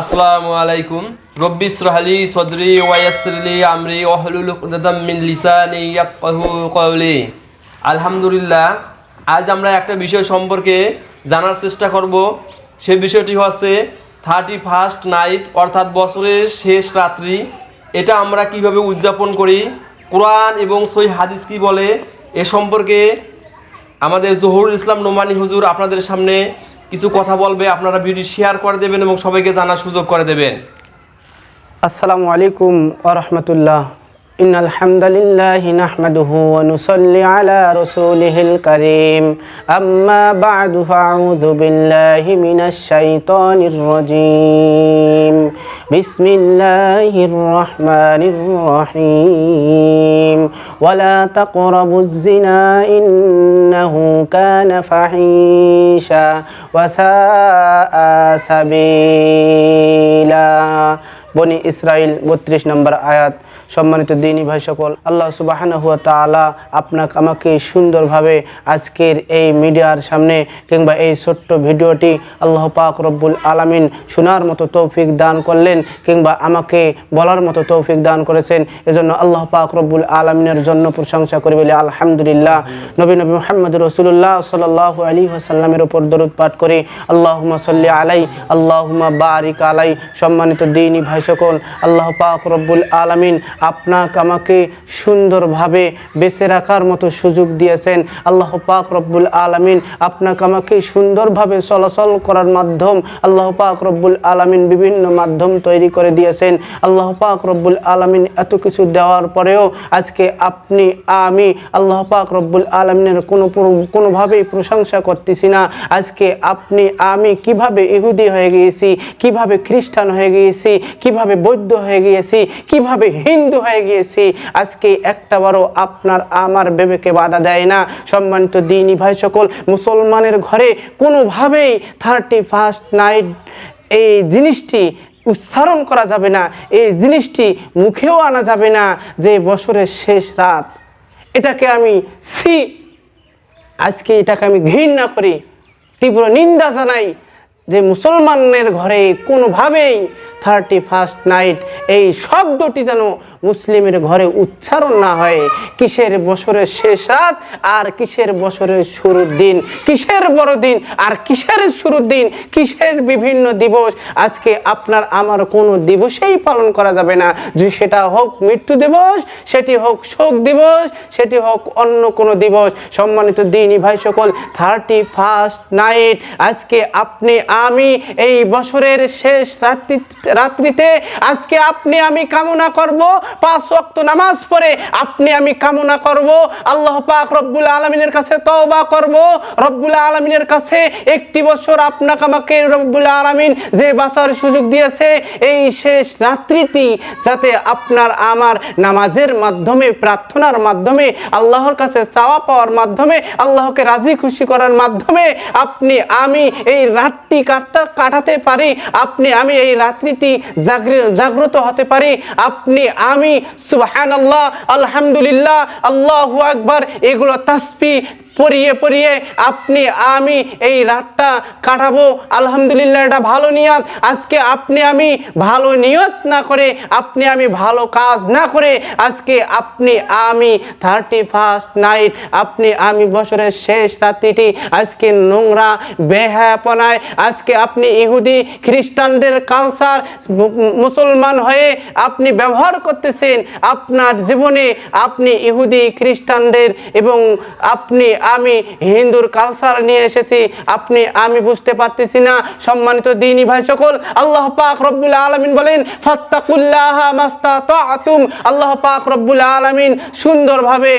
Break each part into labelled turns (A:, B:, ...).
A: আসসালামু আলাইকুম। রব্বি ইসরাহলি সদরি ওয়াইয়াসরিলি আমরি ওয়াহলুল উকদাতাম মিন লিসানি ইয়াফকাহু কওলি। আলহামদুলিল্লাহ, আজ আমরা একটা বিষয় সম্পর্কে জানার চেষ্টা করব। সে বিষয়টি হচ্ছে থার্টি ফার্স্ট নাইট অর্থাৎ বছরের শেষ রাত্রি। এটা আমরা কীভাবে উদযাপন করি? কোরআন এবং সই হাদিস কি বলে? এ সম্পর্কে আমাদের জহুরুল ইসলাম নোমানি হুজুর আপনাদের সামনে কিছু কথা বলবে, আপনারা ভিডিও শেয়ার করে দেবেন এবং সবাইকে জানার সুযোগ করে দেবেন।
B: আসসালামু আলাইকুম ওরহমতুল্লাহ إن الحمد لله نحمده ونصلي على رسوله الكريم أما بعد فأعوذ بالله من الشيطان الرجيم بسم الله الرحمن الرحيم ولا تقربوا الزنا إنه كان فحيشا وساء سبيلا বনি ইসরাইল বত্রিশ নম্বর আয়াত, সম্মানিত দিনী ভাই সকল, আল্লাহ সুবাহান হুয়া তালা আপনাকে আমাকে সুন্দরভাবে আজকের এই মিডিয়ার সামনে কিংবা এই ছোট্ট ভিডিওটি আল্লাহ পাক রব্বুল আলামিন শোনার মতো তৌফিক দান করলেন কিংবা আমাকে বলার মতো তৌফিক দান করেছেন। এজন্য আল্লাহ পাক রব্বুল আলমিনের জন্য প্রশংসা করি বলে আলহামদুলিল্লাহ। নবী নবী মোহাম্মদ রসুল্লাহ সাল্লাহ আলী আসাল্লামের উপর দরুদ পাঠ করি। আল্লাহুমা সাল্লি আলাই আল্লাহুমা বারিক আলাই। সম্মানিত দিনী ভাই সকল আল্লাহ পাক রব্বুল আলমিন আপনাকে, আমাকে সুন্দরভাবে বেঁচে রাখার মতো সুযোগ দিয়েছেন। আল্লাহ পাক রব্বুল আলমিন আপনাকে, আমাকে সুন্দরভাবে চলাচল করার মাধ্যম আল্লাহ পাক রব্বুল আলমিন বিভিন্ন মাধ্যম তৈরি করে দিয়েছেন। আল্লাহ পাক রব্বুল আলমিন এত কিছু দেওয়ার পরেও আজকে আপনি, আমি আল্লাহ পাক রব্বুল আলমিনের কোনো কোনোভাবেই প্রশংসা করতেছি না। আজকে আপনি, আমি কীভাবে ইহুদি হয়ে গিয়েছি, কীভাবে খ্রিস্টান হয়ে গিয়েছি, কীভাবে বৌদ্ধ হয়ে গিয়েছি, কীভাবে হিন্দু হয়ে গিয়েছি, আজকে একটা একটাবারও আপনার আমার বিবেকে বাধা দেয় না। সম্মানিত দিনী ভাই সকল, মুসলমানের ঘরে কোনোভাবেই থার্টি ফার্স্ট নাইট এই জিনিসটি উচ্চারণ করা যাবে না, এই জিনিসটি মুখেও আনা যাবে না যে বছরের শেষ রাত। এটাকে আমি সি, আজকে এটাকে আমি ঘৃণা করি, তীব্র নিন্দা জানাই যে মুসলমানের ঘরে কোনোভাবেই থার্টি ফার্স্ট নাইট এই শব্দটি যেন মুসলিমের ঘরে উচ্চারণ না হয়। কিসের বছরের শেষ রাত আর কিসের বছরের শুরুর দিন? কিসের বড় দিন আর কিসের শুরুর দিন? কিসের বিভিন্ন দিবস? আজকে আপনার আমার কোনো দিবসেই পালন করা যাবে না। যে সেটা হোক মৃত্যু দিবস, সেটি হোক শোক দিবস, সেটি হোক অন্য কোনো দিবস। সম্মানিত দিনই ভাই সকল থার্টি ফার্স্ট নাইট আজকে আপনি আমি এই বছরের শেষ রাত্রি রাত্রিতে আজকে আপনি আমি কামনা করব, পাঁচ ওয়াক্ত নামাজ পড়ে আপনি আমি কামনা করব, আল্লাহ পাক রব্বুল আলমিনের কাছে তওবা করব, রব্বুল আলমিনের কাছে একটি বছর আপনাকে আমাকে রব্বুল আলমিন যে বাঁচার সুযোগ দিয়েছে, এই শেষ রাত্রিটি যাতে আপনার আমার নামাজের মাধ্যমে, প্রার্থনার মাধ্যমে, আল্লাহর কাছে চাওয়া পাওয়ার মাধ্যমে, আল্লাহকে রাজি খুশি করার মাধ্যমে আপনি আমি এই রাতটি কাটতে কাটাতে পারি, আপনি, আমি এই রাত্রিটি জাগরি- জাগ্রত হতে পারি, আপনি, আমি সুবহান আল্লাহ আলহামদুলিল্লাহ, আল্লাহ আকবার, এগুলো তাসপি পরিয়ে পরিয়ে আপনি, আমি এই রাতটা কাটাবো। আলহামদুলিল্লাহ, এটা ভালো নিয়ত। আজকে আপনি আমি ভালো নিয়ত না করে, আপনি আমি ভালো কাজ না করে, আজকে আপনি আমি থার্টি ফার্স্ট নাইট আপনি আমি বছরের শেষ রাত্রিটি আজকে নোংরা, বেহায়াপনায়, আজকে আপনি ইহুদি, খ্রিস্টানদের কালচার মুসলমান হয়ে আপনি ব্যবহার করতেছেন, আপনার জীবনে আপনি ইহুদি, খ্রিস্টানদের এবং আপনি আমি হিন্দুর কালচার নিয়ে এসেছি। আপনি, আমি বুঝতে পারতেছি না। সম্মানিত দিনী ভাই সকল, আল্লাহ পাক রব্বুল আলমিন বলেন, ফাত্তাকুল্লাহ মাস্তা তো আতুম আল্লাহ পাক রব্বুল আলমিন সুন্দরভাবে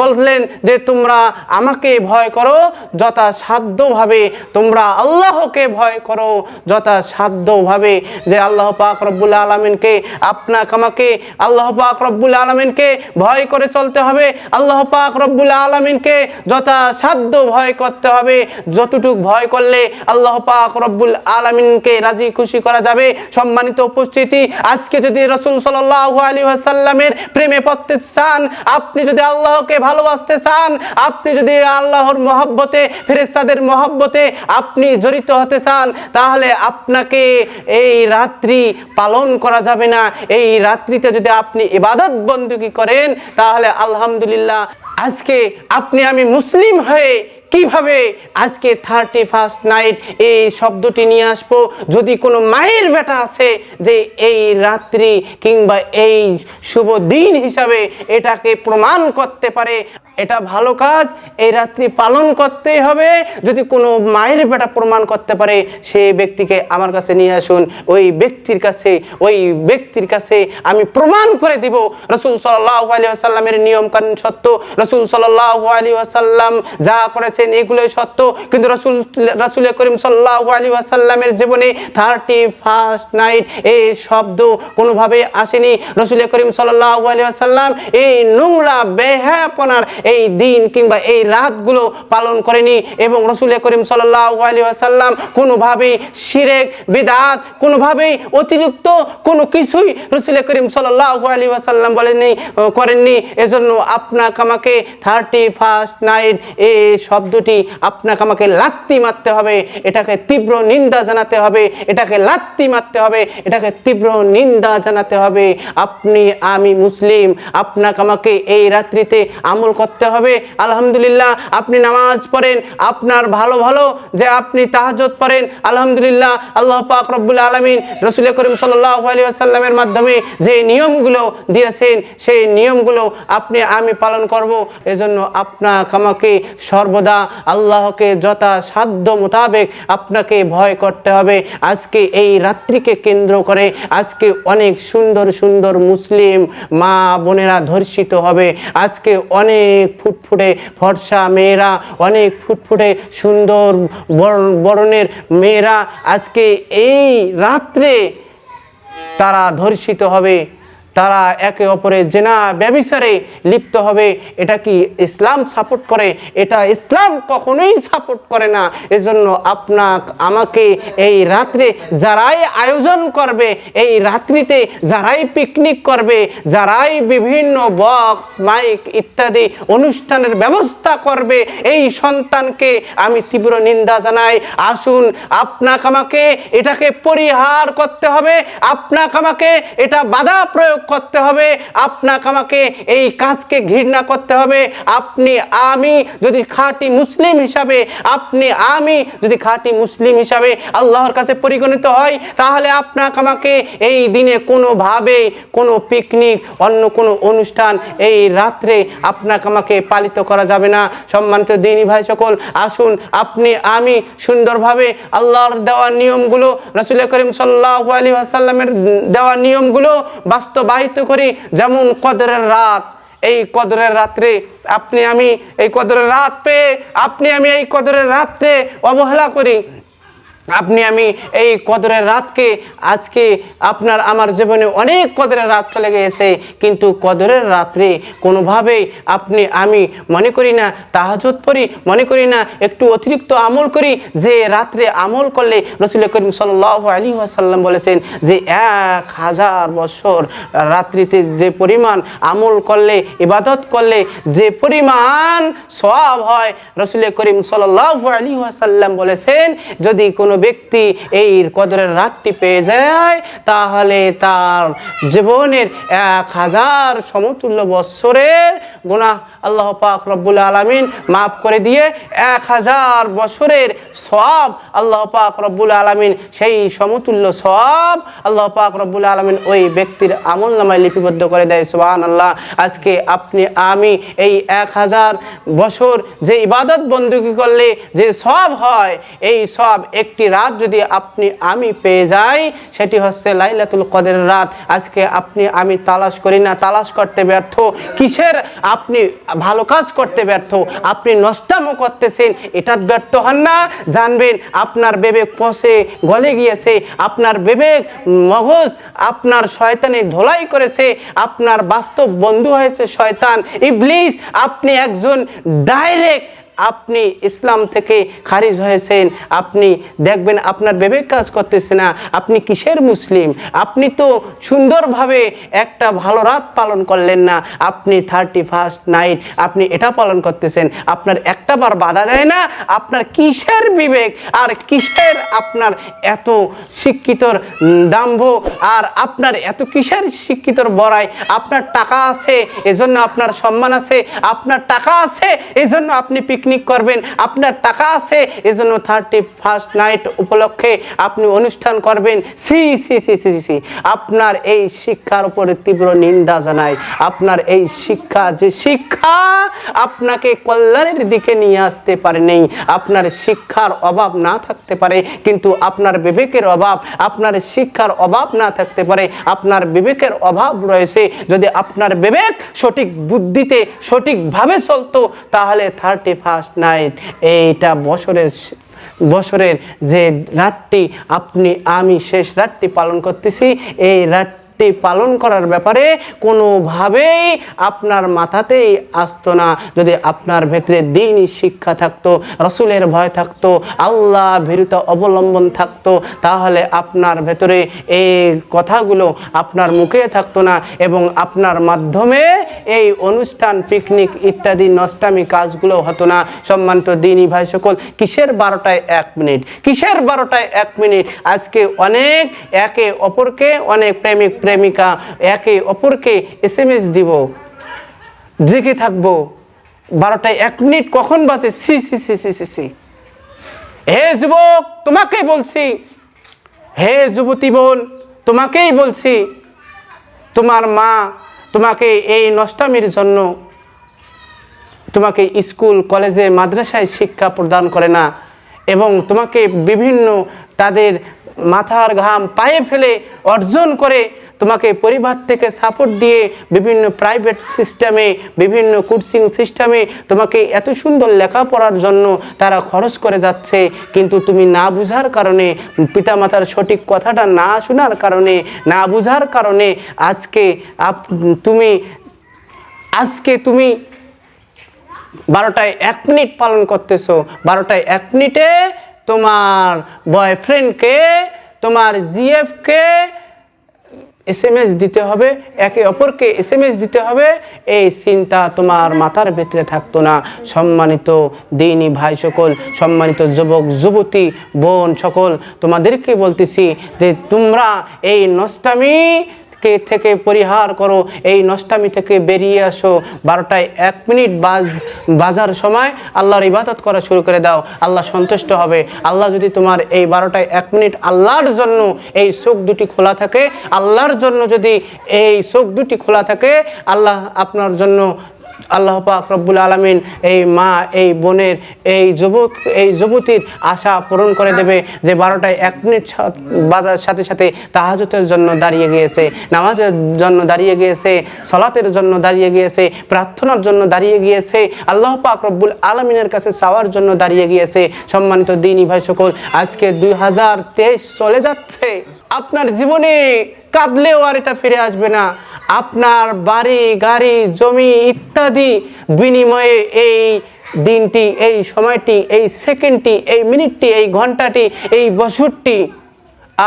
B: বললেন যে, তোমরা আমাকে ভয় করো, যথাসাধ্যভাবে তোমরা আল্লাহকে ভয় করো, যথাসাধ্যভাবে যে আল্লাহ পাক রব্বুল আলমিনকে আপনাকে, আমাকে আল্লাহ পাক রব্বুল আলমিনকে ভয় করে চলতে হবে। আল্লাহ পাক রব্বুল আলমিনকে যথা যথাসাধ্য ভয় করতে হবে। যতটুক ভয় করলে আল্লাহ পাক রব্বুল আলমিনকে রাজি খুশি করা যাবে। সম্মানিত উপস্থিতি, আজকে যদি রসুল সাল্লাহ আলী আসাল্লামের প্রেমে পড়তে চান, আপনি যদি আল্লাহকে ভালোবাসতে চান, আপনি যদি আল্লাহর মহব্বতে ফেরেস্তাদের মহব্বতে আপনি জড়িত হতে চান, তাহলে আপনাকে এই রাত্রি পালন করা যাবে না। এই রাত্রিতে যদি আপনি ইবাদত বন্দুকি করেন, তাহলে আলহামদুলিল্লাহ আজকে আপনি আমি মুসলিম হয়ে কীভাবে আজকে থার্টি ফার্স্ট নাইট এই শব্দটি নিয়ে আসব? যদি কোনো মায়ের বেটা আছে যে এই রাত্রি কিংবা এই শুভ দিন হিসাবে এটাকে প্রমাণ করতে পারে, এটা ভালো কাজ, এই রাত্রি পালন করতেই হবে। যদি কোনো মায়ের বেটা প্রমাণ করতে পারে, সে ব্যক্তিকে আমার কাছে নিয়ে আসুন। ওই ব্যক্তির কাছে, ওই ব্যক্তির কাছে আমি প্রমাণ করে দিব। রসুল সাল্লাহ আলী আসাল্লামের নিয়ম কানুন সত্য। রসুল সাল্লাহ আলী আসাল্লাম যা করেছেন এগুলোই সত্য। কিন্তু রসুল রসুল করিম সাল্লাহ আলী আসাল্লামের জীবনে থার্টি ফার্স্ট নাইট এই শব্দ কোনোভাবে আসেনি। রসুল করিম সাল্লাহ আলী আসাল্লাম এই নোংরা বেহাপনার এই দিন কিংবা এই রাতগুলো পালন করেনি এবং রসুল করিম সাল্লাহ আলী আসাল্লাম কোনোভাবেই শিরেক, বিদাত, কোনোভাবেই অতিরিক্ত কোনো কিছুই রসুল করিম সাল্লাহ আলী আসাল্লাম বলেননি, করেননি। এজন্য আপনাকে আমাকে থার্টি ফার্স্ট নাইট এই শব্দটি আপনাকে আমাকে লাত্তি মারতে হবে, এটাকে তীব্র নিন্দা জানাতে হবে, এটাকে লাত্তি মারতে হবে, এটাকে তীব্র নিন্দা জানাতে হবে। আপনি, আমি মুসলিম, আপনাকে আমাকে এই রাত্রিতে আমল করতে হবে। আলহামদুলিল্লাহ, আপনি নামাজ পড়েন, আপনার ভালো ভালো যে আপনি তাহাজত পড়েন, আলহামদুলিল্লাহ, আল্লাহ পাক রব্বুল আলমিন রসুল করিম সাল্লাহ আলী আসাল্লামের মাধ্যমে যে নিয়মগুলো দিয়েছেন, সেই নিয়মগুলো আপনি, আমি পালন করব। এজন্য আপনাকে আমাকে সর্বদা আল্লাহকে যথা সাধ্য মোতাবেক আপনাকে ভয় করতে হবে। আজকে এই রাত্রিকে কেন্দ্র করে আজকে অনেক সুন্দর সুন্দর মুসলিম মা বোনেরা ধর্ষিত হবে। আজকে অনেক ফুটফুটে ফর্সা মেয়েরা, অনেক ফুটফুটে সুন্দর বরণ- বরণের মেয়েরা আজকে এই রাত্রে তারা ধর্ষিত হবে। তারা একে অপরের জেনা ব্যবিচারে লিপ্ত হবে। এটা কি ইসলাম সাপোর্ট করে? এটা ইসলাম কখনোই সাপোর্ট করে না। এজন্য আপনাক আমাকে এই রাত্রে যারাই আয়োজন করবে, এই রাত্রিতে যারাই পিকনিক করবে, যারাই বিভিন্ন বক্স মাইক ইত্যাদি অনুষ্ঠানের ব্যবস্থা করবে, এই সন্তানকে আমি তীব্র নিন্দা জানাই। আসুন, আপনাকে আমাকে এটাকে পরিহার করতে হবে। আপনাকে আমাকে এটা বাধা প্রয়োগ করতে হবে, আপনাকে আমাকে এই কাজকে ঘৃণা করতে হবে। আপনি, আমি যদি খাঁটি মুসলিম হিসাবে, আপনি, আমি যদি খাঁটি মুসলিম হিসাবে আল্লাহর কাছে পরিগণিত হয় তাহলে আপনাকে আমাকে এই দিনে কোনোভাবে কোনো পিকনিক অন্য কোনো অনুষ্ঠান এই রাত্রে আপনাকে আমাকে পালিত করা যাবে না। সম্মানিত দিনী ভাই সকল, আসুন, আপনি, আমি সুন্দরভাবে আল্লাহর দেওয়া নিয়মগুলো রসুল করিম সাল্লাহ আলী আসাল্লামের দেওয়া নিয়মগুলো বাস্তবায়িত করি। যেমন কদরের রাত। এই কদরের রাত্রে আপনি আমি এই কদরের রাত পেয়ে আপনি আমি এই কদরের রাত্রে অবহেলা করি। আপনি আমি এই কদরের রাতকে, আজকে আপনার আমার জীবনে অনেক কদরের রাত চলে গিয়েছে, কিন্তু কদরের রাত্রে কোনোভাবেই আপনি, আমি মনে করি না তাহাজত পড়ি, মনে করি না, একটু অতিরিক্ত আমল করি, যে রাত্রে আমল করলে রসুল করিম সাল্লাহ আলী আসাল্লাম বলেছেন যে এক হাজার বছর রাত্রিতে যে পরিমাণ আমল করলে, ইবাদত করলে, যে পরিমাণ সব হয়, রসুল করিম সাল্লাহ আলী আসাল্লাম বলেছেন, যদি কোনো ব্যক্তি এই কদরের রাতটি পেয়ে যায়, তাহলে তার জীবনের এক হাজার সমতুল্য বৎসরের গুণা আল্লাহ পাক রব্বুল আলমিন মাফ করে দিয়ে এক হাজার বছরের সব আল্লাহ পাক রব্বুল আলমিন, সেই সমতুল্য সব আল্লাহ পাক রব্বুল আলমিন ওই ব্যক্তির আমল নামায় লিপিবদ্ধ করে দেয় সোহান আল্লাহ আজকে আপনি, আমি এই এক হাজার বছর যে ইবাদত বন্দুকি করলে যে সব হয়, এই সব একটি রাত যদি আপনি, আমি পেয়ে যাই, সেটি হচ্ছে লাইলাতুল কদের রাত। আজকে আপনি, আমি তালাশ করি না। তালাশ করতে ব্যর্থ। কিসের? আপনি ভালো কাজ করতে ব্যর্থ। আপনি নষ্টামো করতেছেন। এটা ব্যর্থ হন না। জানবেন, আপনার বিবেক পচে, গলে গিয়েছে। আপনার বিবেক মগজ আপনার শয়তানে ধোলাই করেছে। আপনার বাস্তব বন্ধু হয়েছে শয়তান। ইবলিস, আপনি একজন ডাইরেক্ট আপনি ইসলাম থেকে খারিজ হয়েছেন, আপনি দেখবেন আপনার বিবেক কাজ করতেছে না, আপনি কিসের মুসলিম? আপনি তো সুন্দরভাবে একটা ভালো রাত পালন করলেন না, আপনি থার্টি ফার্স্ট নাইট আপনি এটা পালন করতেছেন, আপনার একটা বার বাধা দেয় না, আপনার কিসের বিবেক আর কিসের আপনার এত শিক্ষিতর দাম্ভ আর আপনার এত কিসের শিক্ষিতর বড়াই? আপনার টাকা আছে, এজন্য আপনার সম্মান আছে, আপনার টাকা আছে, এজন্য আপনি পিকনিক করবেন, আপনার টাকা আছে, এজন্য থার্টি ফার্স্ট নাইট উপলক্ষে আপনি অনুষ্ঠান করবেন। সি সি সি সি সি আপনার এই শিক্ষার উপরে তীব্র নিন্দা জানাই। আপনার এই শিক্ষা, যে শিক্ষা আপনাকে কল্যাণের দিকে নিয়ে আসতে পারে নেই। আপনার শিক্ষার অভাব না থাকতে পারে, কিন্তু আপনার বিবেকের অভাব, আপনার শিক্ষার অভাব না থাকতে পারে। আপনার বিবেকের অভাব রয়েছে, যদি আপনার বিবেক সঠিক বুদ্ধিতে, সঠিকভাবে চলতো, তাহলে থার্টি ফার্স্ট নাইট এইটা বছরের বছরের যে রাতটি আপনি আমি শেষ রাতটি পালন করতেছি এই রাতটি পালন করার ব্যাপারে কোনোভাবেই আপনার মাথাতেই আসতো না। যদি আপনার ভেতরে দিনই শিক্ষা থাকতো, রসুলের ভয় থাকতো, আল্লাহ ভীরুতা অবলম্বন থাকতো, তাহলে আপনার ভেতরে এই কথাগুলো আপনার মুখে থাকতো না এবং আপনার মাধ্যমে এই অনুষ্ঠান, পিকনিক ইত্যাদি নষ্টামি কাজগুলো হতো না। সম্মানিত দিনই ভাই সকল, কিসের বারোটায় এক মিনিট? কিসের বারোটায় এক মিনিট? আজকে অনেক, একে অপরকে অনেক প্রেমিক প্রেমিকা, একে অপরকে এস এম এস দিব। জেগে থাকব। বারোটায় এক মিনিট কখন বাজে? সি সি সি সি সি সি। হে যুবক, তোমাকেই বলছি। হে যুবতী বোন, তোমাকেই বলছি। তোমার মা তোমাকে এই নষ্টামির জন্য তোমাকে স্কুল, কলেজে, মাদ্রাসায় শিক্ষা প্রদান করে না এবং তোমাকে বিভিন্ন তাদের মাথার ঘাম পায়ে ফেলে অর্জন করে তোমাকে পরিবার থেকে সাপোর্ট দিয়ে বিভিন্ন প্রাইভেট সিস্টেমে বিভিন্ন কোচিং সিস্টেমে তোমাকে এত সুন্দর লেখাপড়ার জন্য তারা খরচ করে যাচ্ছে। কিন্তু তুমি না বুঝার কারণে, পিতামাতার সঠিক কথাটা না শোনার কারণে, না বুঝার কারণে আজকে আপ, তুমি, আজকে তুমি বারোটায় এক মিনিট পালন করতেছো। বারোটায় এক মিনিটে তোমার বয়ফ্রেন্ডকে তোমার জিএফকে এস এম এস দিতে হবে, একে অপরকে এস এম এস দিতে হবে। এই চিন্তা তোমার মাথার ভেতরে থাকতো না। সম্মানিত দিনী ভাই সকল, সম্মানিত যুবক, যুবতী, বোন সকল, তোমাদেরকে বলতেছি যে তোমরা এই নষ্টামি কে থেকে পরিহার করো, এই নষ্টামি থেকে বেরিয়ে আসো। বারোটায় এক মিনিট বাজ, বাজার সময় আল্লাহর ইবাদত করা শুরু করে দাও। আল্লাহ সন্তুষ্ট হবে। আল্লাহ যদি তোমার এই বারোটায় এক মিনিট আল্লাহর জন্য এই চোখ দুটি খোলা থাকে, আল্লাহর জন্য যদি এই চোখ দুটি খোলা থাকে, আল্লাহ আপনার জন্য আল্লাহ পাক রব্বুল আলমিন এই মা, এই বোনের, এই যুবক, এই যুবতীর আশা পূরণ করে দেবে যে বারোটায় এক মিনিট বাজার সাথে সাথে তাহাজতের জন্য দাঁড়িয়ে গিয়েছে, নামাজের জন্য দাঁড়িয়ে গিয়েছে, সলাতের জন্য দাঁড়িয়ে গিয়েছে, প্রার্থনার জন্য দাঁড়িয়ে গিয়েছে, আল্লাহ পাক রব্বুল আলমিনের কাছে চাওয়ার জন্য দাঁড়িয়ে গিয়েছে। সম্মানিত দিনী ভাই সকল, আজকে দুই হাজার তেইশ চলে যাচ্ছে। আপনার জীবনে কাঁদলেও আর এটা ফিরে আসবে না। আপনার বাড়ি, গাড়ি, জমি ইত্যাদি বিনিময়ে এই দিনটি, এই সময়টি, এই সেকেন্ডটি, এই মিনিটটি, এই ঘন্টাটি, এই বছরটি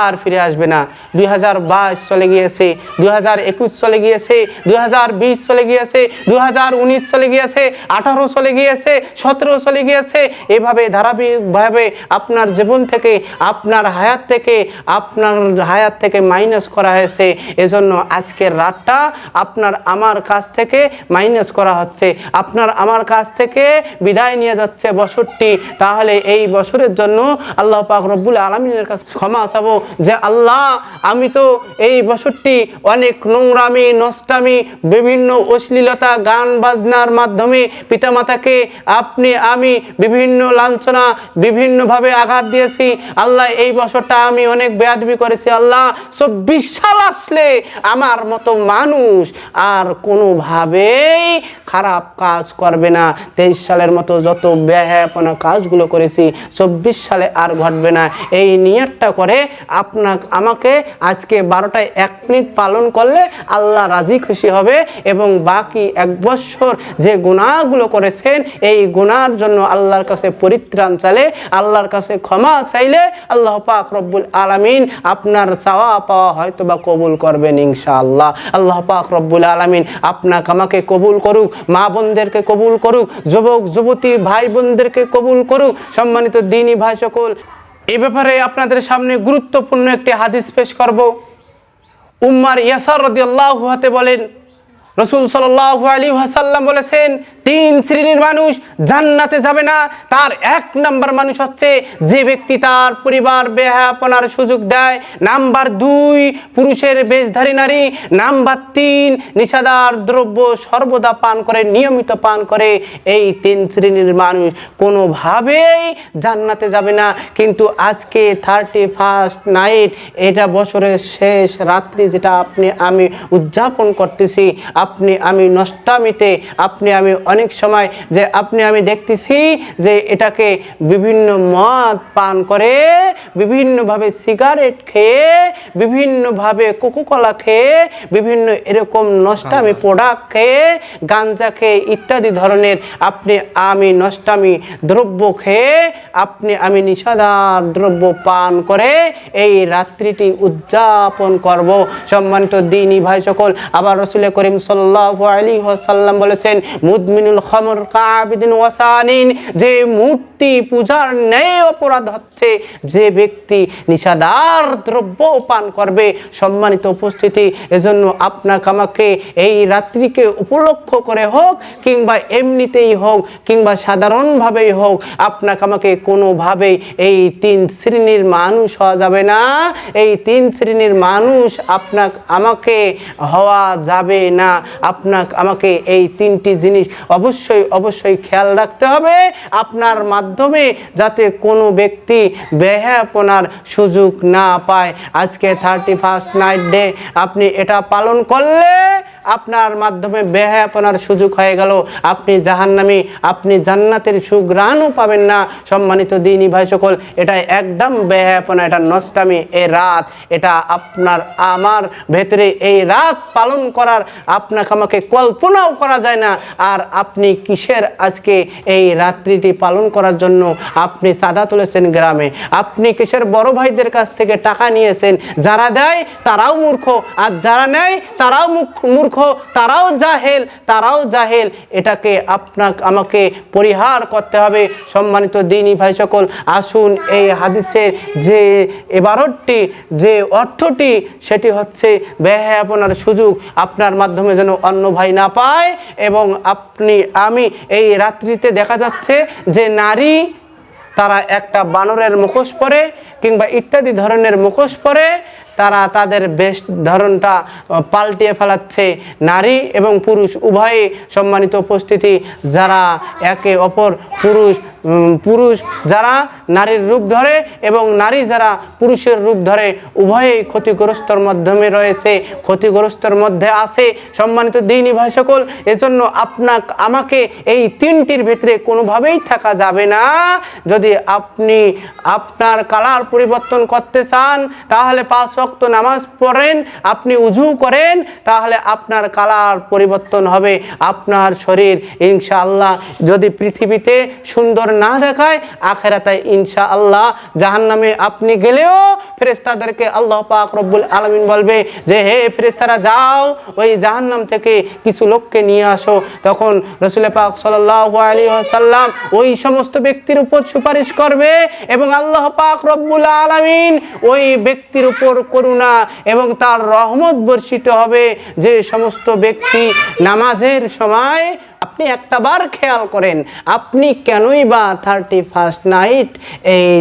B: আর ফিরে আসবে না। দুই হাজার বাইশ চলে গিয়েছে, দুই হাজার একুশ চলে গিয়েছে, দুই হাজার বিশ চলে গিয়েছে, দুই হাজার উনিশ চলে গিয়েছে, আঠারো চলে গিয়েছে, সতেরো চলে গিয়েছে। এভাবে, ধারাবাহিকভাবে আপনার জীবন থেকে, আপনার হায়াত থেকে, আপনার হায়াত থেকে মাইনাস করা হয়েছে। এজন্য আজকের রাতটা আপনার আমার কাছ থেকে মাইনাস করা হচ্ছে। আপনার আমার কাছ থেকে বিদায় নিয়ে যাচ্ছে বছরটি। তাহলে এই বছরের জন্য আল্লাহ পাক রব্বুল আলমিনের কাছে ক্ষমা চাবো। যে আল্লাহ, আমি তো এই বছরটি অনেক নোংরামি, নষ্টামি, বিভিন্ন অশ্লীলতা, গান বাজনার মাধ্যমে পিতামাতাকে আপনি, আমি বিভিন্ন লাঞ্ছনা, বিভিন্নভাবে আঘাত দিয়েছি। আল্লাহ, এই বছরটা আমি অনেক বেয়াদবি করেছি। আল্লাহ, চব্বিশ সাল আসলে আমার মতো মানুষ আর কোনোভাবেই খারাপ কাজ করবে না। তেইশ সালের মতো যত ব্যয়াপনা কাজগুলো করেছি, চব্বিশ সালে আর ঘটবে না। এই নিয়তটা করে আপনাক, আমাকে আজকে বারোটায় এক মিনিট পালন করলে আল্লাহ রাজি খুশি হবে এবং বাকি এক বছর যে গুণাগুলো করেছেন, এই গুণার জন্য আল্লাহর কাছে পরিত্রাণ চাইলে, আল্লাহর কাছে ক্ষমা চাইলে আল্লাহ পাক রব্বুল আলামিন আপনার চাওয়া পাওয়া হয়তো বা কবুল করবেন ইনশাআল্লাহ। আল্লাহ পাক রব্বুল আলামিন আপনাকে আমাকে কবুল করুক, মা বোনদেরকে কবুল করুক, যুবক, যুবতী ভাই বোনদেরকে কবুল করুক, সম্মানিত দিনী ভাই সকল এই ব্যাপারে আপনাদের সামনে গুরুত্বপূর্ণ একটি হাদিস পেশ করব। উম্মার ইয়াসার আল্লাহ হাতে বলেন, রসুল সাল্লাহ আলী হাসাল্লাম বলেছেন তিন শ্রেণির মানুষ জান্নাতে যাবে না। তার এক নাম্বার মানুষ হচ্ছে যে ব্যক্তি তার পরিবার বেহাপনার সুযোগ দেয়। নাম্বার দুই, পুরুষের বেশধারী নারী। নাম্বার তিন নিষাদার দ্রব্য সর্বদা পান করে, নিয়মিত পান করে। এই তিন শ্রেণির মানুষ কোনোভাবেই জান্নাতে যাবে না। কিন্তু আজকে থার্টি ফার্স্ট নাইট এটা বছরের শেষ রাত্রি যেটা আপনি আমি উদযাপন করতেছি। আপনি আমি নষ্টামিতে, আপনি আমি অনেক সময় যে আপনি আমি দেখতেছি যে এটাকে বিভিন্ন মদ পান করে বিভিন্নভাবে সিগারেট খেয়ে বিভিন্নভাবে কোকোকলা খেয়ে বিভিন্ন এরকম নষ্টামি প্রোডাক্ট খেয়ে গাঞ্জা খেয়ে ইত্যাদি ধরনের আপনি আমি নষ্টামি দ্রব্য খেয়ে আপনি আমি নিষাদার দ্রব্য পান করে এই রাত্রিটি উদযাপন করব। সম্মানিত দিনী ভাই সকল আবার রসুল করিম সাল্লাহ আলাইহি ওয়াসাল্লাম বলেছেন যে মূর্তি পূজার ন্যায় অপরাধ হচ্ছে, যে ব্যক্তি নিষাদার দ্রব্য পান করবে, সম্মানিত উপস্থিতি, এজন্য আপনাকে আমাকে এই রাত্রিকে উপলক্ষ করে হোক, কিংবা এমনিতেই হোক, কিংবা সাধারণভাবেই হোক, আপনাকে আমাকে কোনোভাবেই এই তিন শ্রেণির মানুষ হওয়া যাবে না। এই তিন শ্রেণির মানুষ আপনাক, আমাকে হওয়া যাবে না। আপনাক, আমাকে এই তিনটি জিনিস অবশ্যই অবশ্যই খেয়াল রাখতে হবে আপনার মাধ্যমে যাতে কোনো ব্যক্তি বেহাপনার সুযোগ না পায়। আজকে থার্টি ফার্স্ট নাইট ডে আপনি এটা পালন করলে আপনার মাধ্যমে বেহায়াপনার সুযোগ হয়ে গেল। আপনি জাহান্নামি, আপনি জান্নাতের সুগ্রাণও পাবেন না। সম্মানিত দিনী ভাই সকল এটা একদম বেহায়াপনা, এটা নষ্টামি, এ রাত, এটা আপনার আমার ভেতরে এই রাত পালন করার, আপনাকে আমাকে কল্পনাও করা যায় না। আর আপনি কিসের আজকে এই রাত্রিটি পালন করার জন্য? আপনি সাদা তুলেছেন গ্রামে। আপনি কিসের বড় ভাইদের কাছ থেকে টাকা নিয়েছেন? যারা দেয় তারাও মূর্খ। আর যারা নেয় তারাও মুখ- মূর্খ, তারাও জাহেল তারাও জাহেল। এটাকে আপনাকে, আমাকে পরিহার করতে হবে। সম্মানিত দিনী ভাই সকল, আসুন এই হাদিসের যে এবারটি, যে অর্থটি, সেটি হচ্ছে ব্যয়াপনার সুযোগ আপনার মাধ্যমে যেন অন্য ভাই না পায় এবং আপনি, আমি এই রাত্রিতে দেখা যাচ্ছে যে নারী, তারা একটা বানরের মুখোশ পরে কিংবা ইত্যাদি ধরনের মুখোশ পরে তারা তাদের বেশ ধরনটা পাল্টিয়ে ফেলাচ্ছে। নারী এবং পুরুষ, উভয়ে সম্মানিত উপস্থিতি। যারা একে অপর পুরুষ পুরুষ যারা নারীর রূপ ধরে এবং নারী যারা পুরুষের রূপ ধরে, উভয়েই ক্ষতিগ্রস্তর মাধ্যমে রয়েছে। ক্ষতিগ্রস্তর মধ্যে আছে সম্মানিত দিনী ভাই সকল এজন্য আপনাক, আমাকে এই তিনটির ভিতরে কোনোভাবেই থাকা যাবে না। যদি আপনি আপনার কালার পরিবর্তন করতে চান, তাহলে পাঁচ ওয়াক্ত নামাজ পড়েন, আপনি উজু করেন, তাহলে আপনার কালার পরিবর্তন হবে, আপনার শরীর ইনশাআল্লাহ যদি পৃথিবীতে সুন্দর না দেখায় আখেরাতায় ইনশাআল্লাহ জাহান্নামে আপনি গেলেও ফেরেস্তাদেরকে আল্লাহ পাক রব্বুল আলমিন বলবে যে, হে ফেরেস্তারা যাও, ওই জাহান্নাম থেকে কিছু লোককে নিয়ে আসো। তখন রসুল পাক সাল্লাহ আলী সাল্লাম ওই সমস্ত ব্যক্তির উপর সুপারিশ করবে এবং আল্লাহ পাক রব্বুল আলমিন ওই ব্যক্তির উপর করুণা এবং তার রহমত বর্ষিত হবে যে সমস্ত ব্যক্তি নামাজের সময় আপনি একটা বার খেয়াল করেন, আপনি কেনই বা থার্টি ফার্স্ট নাইট এই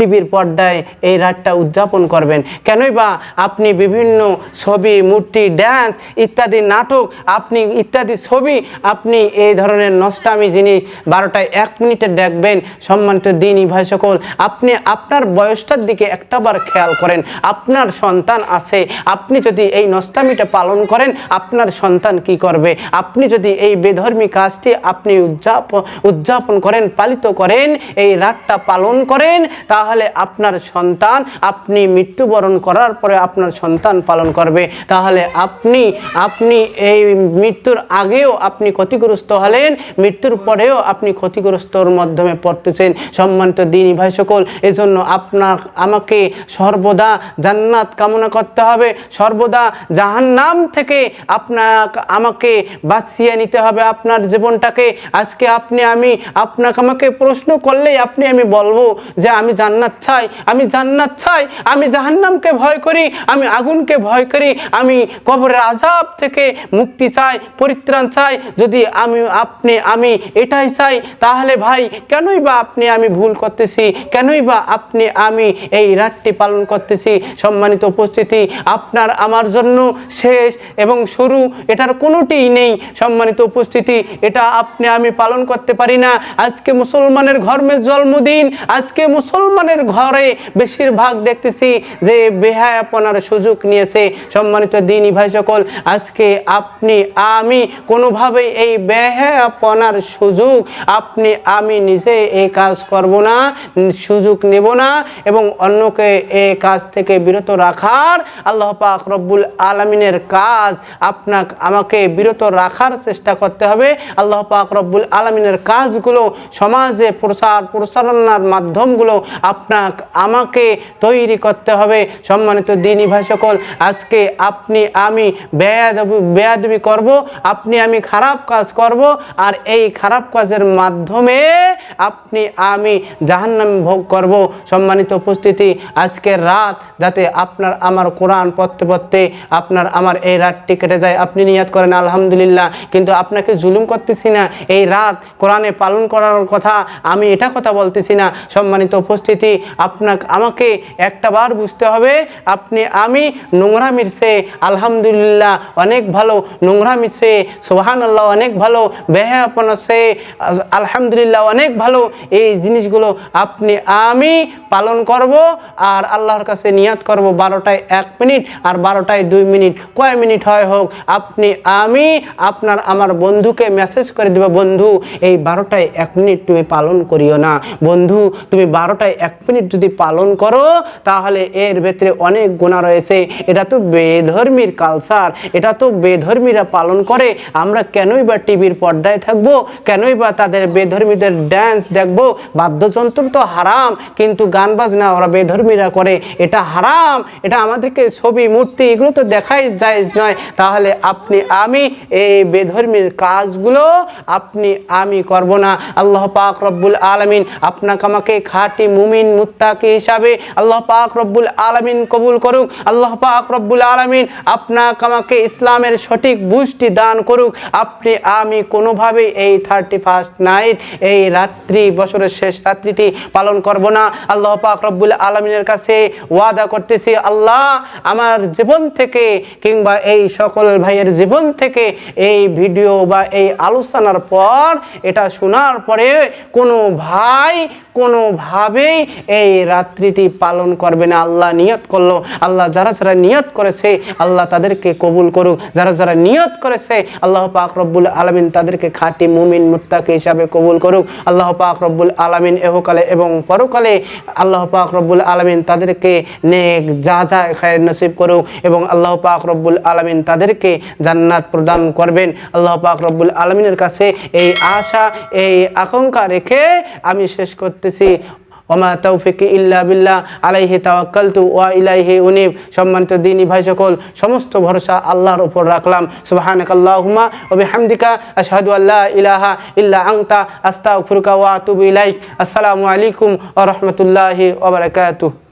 B: টিভির পর্দায় এই রাতটা উদযাপন করবেন। কেনই বা আপনি বিভিন্ন ছবি, মূর্তি ড্যান্স ইত্যাদি, নাটক, আপনি ইত্যাদি ছবি আপনি এই ধরনের নষ্টামি জিনিস বারোটায় এক মিনিটে দেখবেন, সম্মানিত দিনই ভাই সকল, আপনি আপনার বয়সটার দিকে একটাবার খেয়াল করেন। আপনার সন্তান আছে, আপনি যদি এই নষ্টামিটা পালন করেন, আপনার সন্তান কি করবে? আপনি যদি এই বেধর্মী কাজটি আপনি উদযাপন উদযাপন করেন, পালিত করেন, এই রাতটা পালন করেন, তাহলে তাহলে আপনার সন্তান আপনি মৃত্যুবরণ করার পরে আপনার সন্তান পালন করবে। তাহলে আপনি আপনি এই মৃত্যুর আগেও আপনি ক্ষতিগ্রস্ত হলেন, মৃত্যুর পরেও আপনি ক্ষতিগ্রস্তর মাধ্যমে পড়তেছেন। সম্মানিত দিনী ভাই সকল, এজন্য আপনার, আমাকে সর্বদা জান্নাত কামনা করতে হবে। সর্বদা জাহান্নাম থেকে আপনার আমাকে বাঁচিয়ে নিতে হবে আপনার জীবনটাকে। আজকে আপনি, আমি, আপনাকে আমাকে প্রশ্ন করলেই আপনি, আমি বলব যে আমি জান্নাত চাই, আমি জান্নাত চাই, আমি জাহান্নামকে ভয় করি, আমি আগুনকে ভয় করি, আমি কবরের আজাব থেকে মুক্তি চাই, পরিত্রাণ চাই, যদি আমি, আপনি, আমি এটাই চাই, তাহলে ভাই কেনই বা আপনি আমি ভুল করতেছি? কেনই বা আপনি আমি এই রাতটি পালন করতেছি? সম্মানিত উপস্থিতি, আপনার আমার জন্য শেষ এবং শুরু, এটার কোনোটিই নেই। সম্মানিত উপস্থিতি, এটা আপনি আমি পালন করতে পারি না। আজকে মুসলমানের ঘর্মের জন্মদিন, আজকে মুসলমানের ঘরে বেশিরভাগ দেখতেছি যে বেহায়াপনার সুযোগ নিয়েছে সম্মানিত দিনী ভাই সকল। আজকে আপনি, আমি কোনোভাবেই এই বেহায়াপনার সুযোগ, আপনি, আমি নিজে এই কাজ করব না, সুযোগ নেব না এবং অন্যকে এই কাজ থেকে বিরত রাখার আল্লাহ পাক রব্বুল আলমিনের কাজ আপনাক, আমাকে বিরত রাখার চেষ্টা করতে হবে। আল্লাহ পাক রব্বুল আলমিনের কাজগুলো সমাজে প্রসার প্রসারণার মাধ্যমগুলো আপনাক, আমাকে তৈরি করতে হবে। সম্মানিত দিনী ভাই সকল আজকে আপনি, আমি বেয়াদবি বেয়াদবি করব, আপনি, আমি খারাপ কাজ করব, আর এই খারাপ কাজের মাধ্যমে আপনি, আমি জাহান্নাম ভোগ করব। সম্মানিত উপস্থিতি আজকের রাত যাতে আপনার, আমার কোরআন পড়তে পড়তে আপনার, আমার এই রাতটি কেটে যায়। আপনি নিয়াত করেন, আলহামদুলিল্লাহ। কিন্তু আপনাকে জুলুম করতেছি না। এই রাত কোরআনে পালন করার কথা আমি এটা কথা বলতেছি না। সম্মানিত উপস্থিতি আপনাকে, আমাকে একটা বার বুঝতে হবে, আপনি, আমি নোংরা মিরছে আলহামদুলিল্লাহ, অনেক ভালো নোংরা মিশে সোহান আল্লাহ অনেক ভালো বেহাপন আছে আলহামদুলিল্লাহ, অনেক ভালো এই জিনিসগুলো আপনি, আমি পালন করব আর আল্লাহর কাছে নিয়াত করব বারোটায় এক মিনিট আর বারোটায় দুই মিনিট। কয় মিনিট হয় হোক, আপনি, আমি আপনার, আমার বন্ধুকে মেসেজ করে দেবো, বন্ধু, এই বারোটায় এক মিনিট তুমি পালন করিও না। বন্ধু, তুমি বারোটায় এক মিনিট যদি পালন করো, তাহলে এর ভেতরে অনেক গুণা রয়েছে। এটা তো বেধর্মীর কালচার এটা তো বেধর্মীরা পালন করে। আমরা কেনই বা টিভির পর্দায় থাকব? কেনই বা তাদের বেধর্মীদের ড্যান্স দেখব? বাদ্যযন্ত্র তো হারাম, কিন্তু গান বাজনা ওরা বেধর্মীরা করে। এটা হারাম, এটা আমাদেরকে ছবি, মূর্তি এগুলো তো দেখাই যায় নয়। তাহলে আপনি, আমি এই বেধর্মীর কাজগুলো, আপনি, আমি করব না। আল্লাহ পাক রব্বুল আলমিন আপনাকে আমাকে খাঁটি মুমিন মুত্তাকি হিসাবে আল্লাহ পাক রব্বুল আলমিন কবুল করুক, আল্লাহ পাক রব্বুল আলমিন আপনাকে আমাকে ইসলামের সঠিক বুঝটি দান করুক। আপনি, আমি কোনোভাবেই এই থার্টি ফার্স্ট নাইট এই রাত্রি, বছরের শেষ রাত্রিটি পালন করব না। আল্লাহ পাক রব্বুল আলমিনের কাছে ওয়াদা করতেছি, আল্লাহ আমার জীবন থেকে কিংবা এই সকল ভাইয়ের জীবন থেকে এই ভিডিও বা এই আলোচনার পর, এটা শোনার পরে কোনো ভাই কোনোভাবেই এই রাত্রিটি পালন করবে না। আল্লাহ নিয়ত করল। আল্লাহ যারা যারা নিয়ত করেছে, আল্লাহ তাদেরকে কবুল করুক। যারা যারা নিয়ত করেছে, আল্লাহ পাক রব্বুল আলমিন তাদেরকে খাঁটি মুমিন মুত্তাকি হিসাবে কবুল করুক। আল্লাহ পাক রব্বুল আলমিন এহকালে এবং পরকালে আল্লাহ পাক রব্বুল আলমিন তাদেরকে নেক যা যা খায়ের নসিব করুক এবং আল্লাহ পাক রব্বুল আলমিন তাদেরকে জান্নাত প্রদান করবেন। আল্লাহ পাক রব্বুল আলমিনের কাছে এই আশা, এই আকাঙ্ক্ষা রেখে আমি শেষ করতেছি। ওমা তৌফিক ইল্লা বিল্লাহ, আলাইহি তাওয়াক্কালতু ওয়া ইলাইহি উনিব। সম্মানিত দিনী ভাই সকল, সমস্ত ভরসা আল্লাহর উপর রাখলাম। সুবহানাকাল্লাহুম্মা ওয়া বিহামদিকা, আশহাদু আল্লা ইলাহা ইল্লা আনতা, আস্তাগফিরুকা ওয়া আতুবু ইলাইক। আসসালামু আলাইকুম ওয়া রাহমাতুল্লাহি ওয়া বারাকাতুহু।